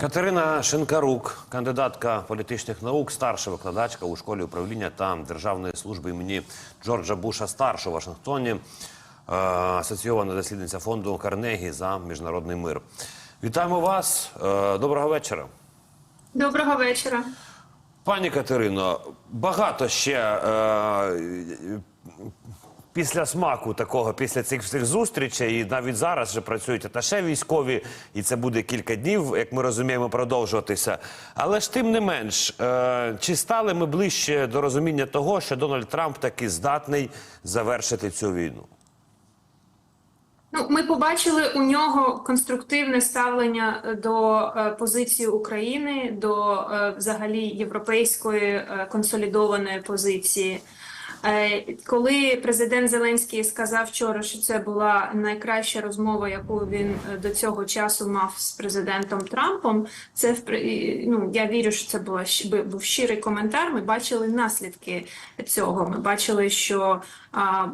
Катерина Шинкарук, кандидатка політичних наук, старша викладачка у школі управління та державної служби імені Джорджа Буша старшого Вашингтоні, е, асоційована дослідниця фонду Карнегі за міжнародний мир. Вітаємо вас. Е, Доброго вечора. Доброго вечора. Пані Катерино, багато ще е, після смаку такого, після цих всіх зустрічей, і навіть зараз вже працюють аташе військові, і це буде кілька днів, як ми розуміємо, продовжуватися. Але ж тим не менш, е, чи стали ми ближче до розуміння того, що Дональд Трамп таки здатний завершити цю війну? Ну, ми побачили у нього конструктивне ставлення до е, позиції України, до е, взагалі європейської е, консолідованої позиції. Е, Коли президент Зеленський сказав вчора, що це була найкраща розмова, яку він е, до цього часу мав з президентом Трампом, це ну я вірю, що це була був щирий коментар. Ми бачили наслідки цього. Ми бачили, що а,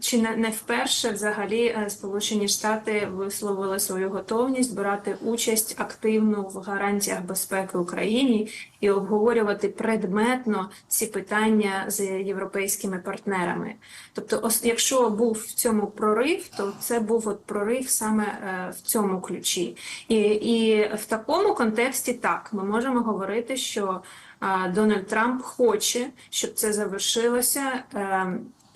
чи не, не вперше взагалі е, Сполучені Штати висловили свою готовність брати участь активно в гарантіях безпеки Україні і обговорювати предметно ці питання з європейськими партнерами. Тобто, якщо був в цьому прорив, то це був от прорив саме е, в цьому ключі. І, і в такому контексті так ми можемо говорити, що е, Дональд Трамп хоче, щоб це завершилося.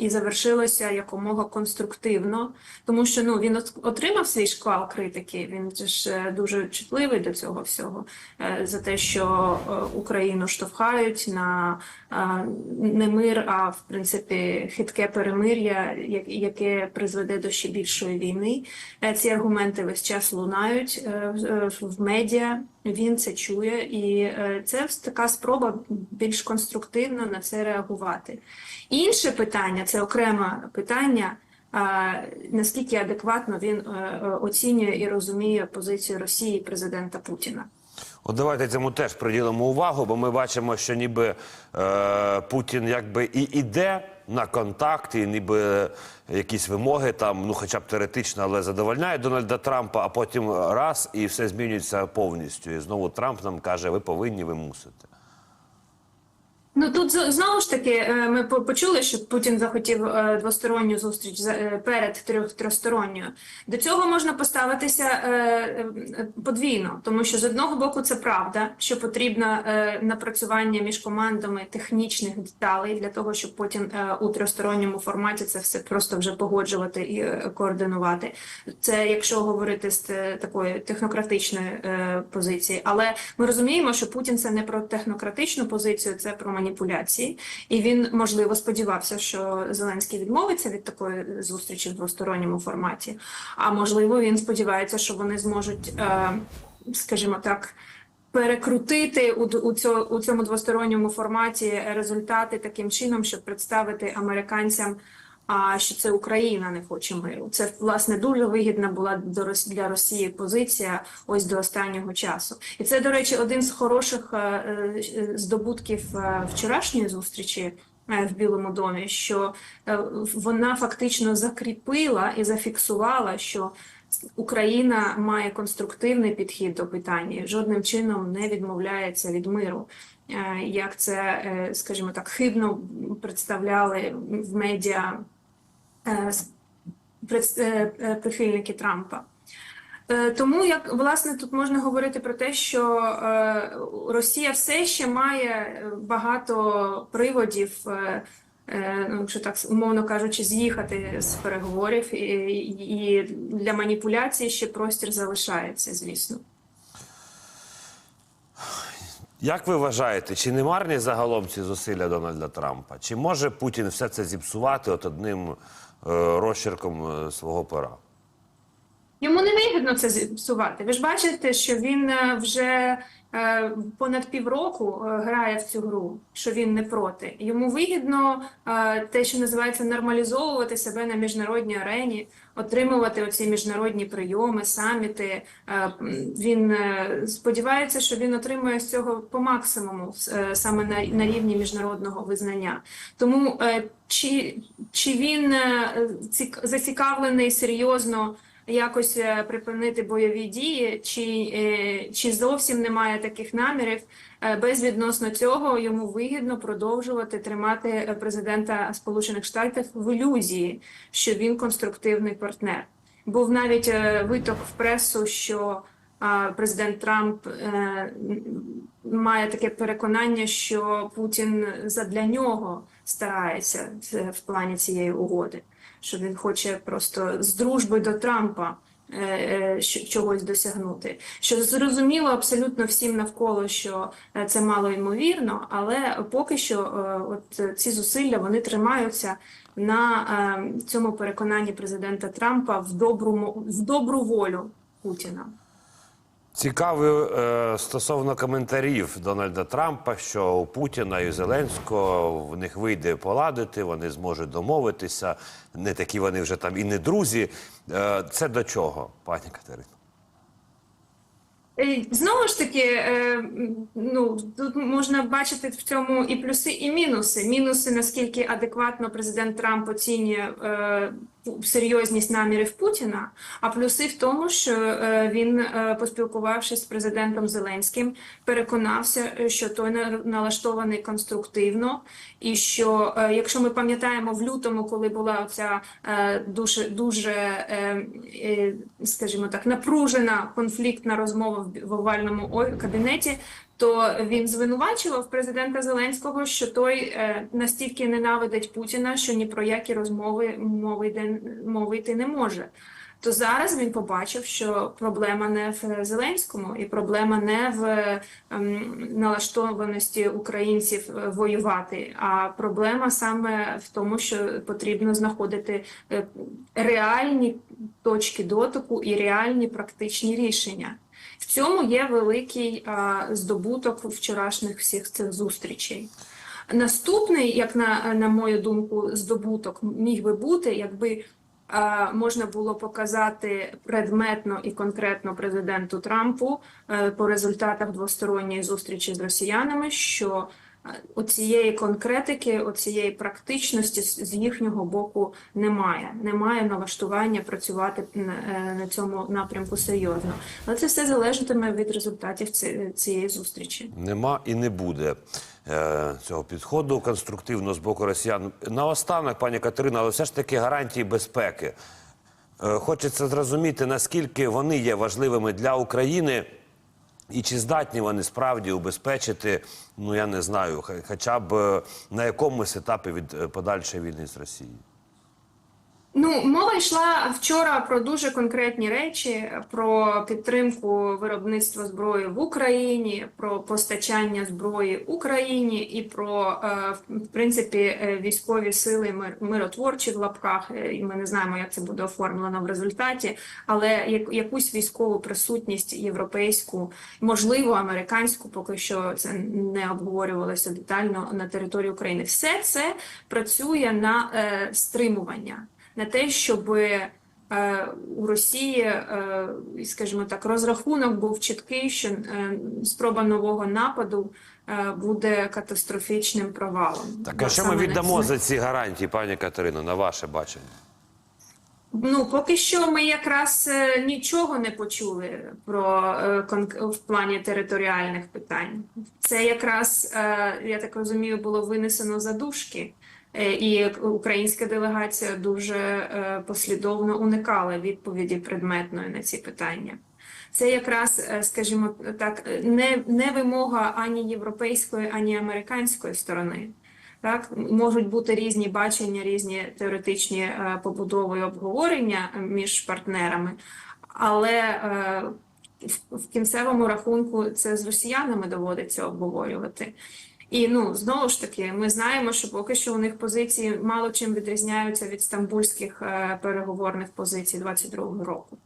І завершилося якомога конструктивно, тому що ну він отримав свій шквал критики. Він ж е, дуже чутливий до цього всього е, за те, що е, Україну штовхають на не мир, а в принципі хитке перемир'я, яке призведе до ще більшої війни. Ці аргументи весь час лунають в- медіа. Він це чує, і це така спроба більш конструктивно на це реагувати. Інше питання це окреме питання. Наскільки адекватно він е, оцінює і розуміє позицію Росії президента Путіна? От давайте цьому теж приділимо увагу, бо ми бачимо, що ніби е, Путін якби і іде на контакт, і ніби якісь вимоги там, ну хоча б теоретично, але задовольняє Дональда Трампа, а потім раз і все змінюється повністю. І знову Трамп нам каже: ви повинні, ви мусите. Ну тут знову ж таки е, ми почули, що Путін захотів е, двосторонню зустріч е, перед трьох трьохсторонньою. До цього можна поставитися подвійно, тому що з одного боку це правда, що потрібно напрацювання між командами технічних деталей для того, щоб потім у трьохсторонньому форматі це все просто вже погоджувати і координувати. Це якщо говорити з такої технократичної позиції, але ми розуміємо, що Путін це не про технократичну позицію, це про маніпуляції, і він можливо сподівався, що Зеленський відмовиться від такої зустрічі в двосторонньому форматі. А можливо, він сподівається, що вони зможуть, е, скажімо так. Перекрутити у, у, цьо, у цьому двосторонньому форматі результати таким чином, щоб представити американцям, а що це Україна не хоче миру. Це власне дуже вигідна була до для Росії позиція ось до останнього часу. І це, до речі, один з хороших е, е, здобутків е, вчорашньої зустрічі. В Білому домі, що вона фактично закріпила і зафіксувала, що Україна має конструктивний підхід до питання, жодним чином не відмовляється від миру. Як це, скажімо так, хибно представляли в медіа прихильники Трампа. Е, Тому як власне тут можна говорити про те, що е, Росія все ще має е, багато приводів, е, е, ну якщо так умовно кажучи, з'їхати з переговорів, і, і для маніпуляції ще простір залишається, звісно. Як ви вважаєте, чи не марні загалом ці зусилля Дональда Трампа? Чи може Путін все це зіпсувати от одним е, розчерком е, свого пера? Йому не вигідно це зіпсувати. Ви ж бачите, що він е, вже е, понад півроку е, грає в цю гру, що він не проти. Йому вигідно те, що називається нормалізовувати себе на міжнародній арені, отримувати оці міжнародні прийоми, саміти. Він сподівається, що він отримує з цього по максимуму саме на, рівні міжнародного визнання. Тому чи, чи він цік- зацікавлений серйозно? Якось е, припинити бойові дії, чи, е, чи зовсім немає таких намірів. Е, Безвідносно цього йому вигідно продовжувати тримати президента Сполучених Штатів в ілюзії, що він конструктивний партнер. Був навіть виток в пресу, що президент Трамп має таке переконання, що Путін задля нього старається в плані цієї угоди, що він хоче просто з дружби до Трампа е, е, чогось досягнути. Що зрозуміло абсолютно всім навколо, що е, це мало ймовірно, але поки що от ці зусилля вони тримаються на цьому переконанні президента Трампа в добру в добру волю Путіна. Цікаво е, стосовно коментарів Дональда Трампа, що у Путіна і Зеленського в них вийде поладити, вони зможуть домовитися. Не такі вони вже там і не друзі. Е, це до чого, пані Катерино? Е, Знову ж таки, е, ну тут можна бачити в цьому і плюси, і мінуси. Мінуси, наскільки адекватно президент Трамп оцінює е, серйозність намірів Путіна, а плюси в тому, що е, він, е, поспілкувавшись з президентом Зеленським, переконався, е, що той на- налаштований конструктивно, і що якщо ми пам'ятаємо в лютому, коли була оця е, дуже дуже, скажімо так, напружена конфліктна розмова в овальному кабінеті. То він звинувачував президента Зеленського, що той е, настільки ненавидить Путіна, що ні про які розмови мови йти не може. То зараз він побачив, що проблема не в Зеленському, і проблема не в ем, налаштованості українців е, воювати, а проблема саме в тому, що потрібно знаходити е, реальні точки дотику і реальні практичні рішення. В цьому є великий а, здобуток вчорашніх всіх цих зустрічей. Наступний, як на, на мою думку, здобуток міг би бути, якби можна було показати предметно і конкретно президенту Трампу е, по результатах двосторонньої зустрічі з росіянами, що оцієї конкретики, оцієї практичності з їхнього боку немає. Немає налаштування працювати на, е, цьому напрямку серйозно. Але це все залежатиме від результатів цієї зустрічі. Нема і не буде е, цього підходу конструктивно з боку росіян. Наостанок, пані Катерина, але все ж таки гарантії безпеки. Е, хочеться зрозуміти, наскільки вони є важливими для України, і чи здатні вони справді убезпечити, ну я не знаю, хоча б е, на якомусь етапі від е, подальшої війни з Росією. Ну, мова йшла вчора про дуже конкретні речі: про підтримку виробництва зброї в Україні, про постачання зброї Україні і про е, в принципі е, військові сили мир- миротворчі в лапках. Е, І ми не знаємо, як це буде оформлено в результаті, але як- якусь військову присутність європейську, можливо, американську, поки що це не обговорювалося детально на території України. Все це працює на стримування на те, щоб е, у Росії, е, скажімо так, розрахунок був чіткий, що е, спроба нового нападу буде катастрофічним провалом. Так а що ми віддамо за ці гарантії, пані Катерино, на ваше бачення? Ну, поки що ми якраз нічого не почули про в плані територіальних питань. Це якраз, я так розумію, було винесено за дужки. Е, І українська делегація дуже е, послідовно уникала відповіді предметної на ці питання. Це якраз, е, скажімо так, не, не вимога ані європейської, ані американської сторони. Так, можуть бути різні бачення, різні теоретичні побудови обговорення між партнерами, але в кінцевому рахунку це з росіянами доводиться обговорювати. І ну знову ж таки, ми знаємо, що поки що у них позиції мало чим відрізняються від стамбульських е, переговорних позицій 22-го року.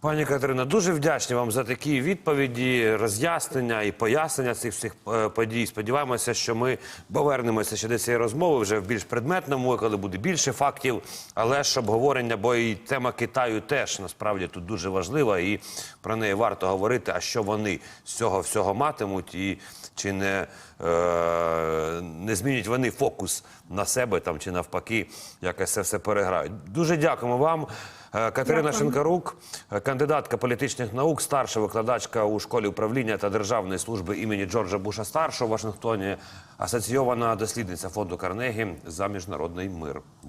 Пані Катерина, дуже вдячні вам за такі відповіді, роз'яснення і пояснення цих всіх е, подій. Сподіваємося, що ми повернемося ще до цієї розмови вже в більш предметному, коли буде більше фактів. Але ж обговорення, бо і тема Китаю теж насправді тут дуже важлива, і про неї варто говорити. А що вони з цього всього матимуть, і чи не, е, не змінять вони фокус на себе там чи навпаки, якось це все переграють. Дуже дякуємо вам. Е, Катерина Шинкарук, е, кандидатка політичних наук, старша викладачка у школі управління та державної служби імені Джорджа Буша старшого в Вашингтоні, асоційована дослідниця фонду Карнегі за міжнародний мир.